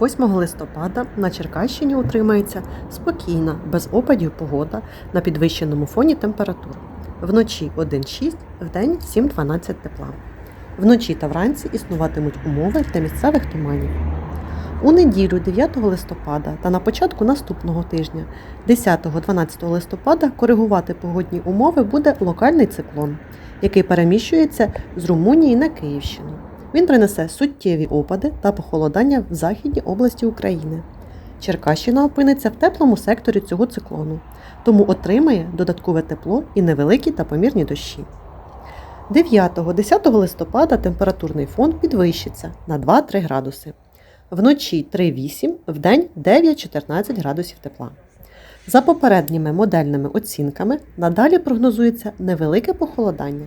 8 листопада на Черкащині утримається спокійна, без опадів погода на підвищеному фоні температур. Вночі 1,6, вдень 7-12 тепла. Вночі та вранці існуватимуть умови для місцевих туманів. У неділю 9 листопада та на початку наступного тижня 10-12 листопада коригувати погодні умови буде локальний циклон, який переміщується з Румунії на Київщину. Він принесе суттєві опади та похолодання в західній області України. Черкащина опиниться в теплому секторі цього циклону, тому отримає додаткове тепло і невеликі та помірні дощі. 9-10 листопада температурний фон підвищиться на 2-3 градуси. Вночі 3-8, вдень 9-14 градусів тепла. За попередніми модельними оцінками надалі прогнозується невелике похолодання.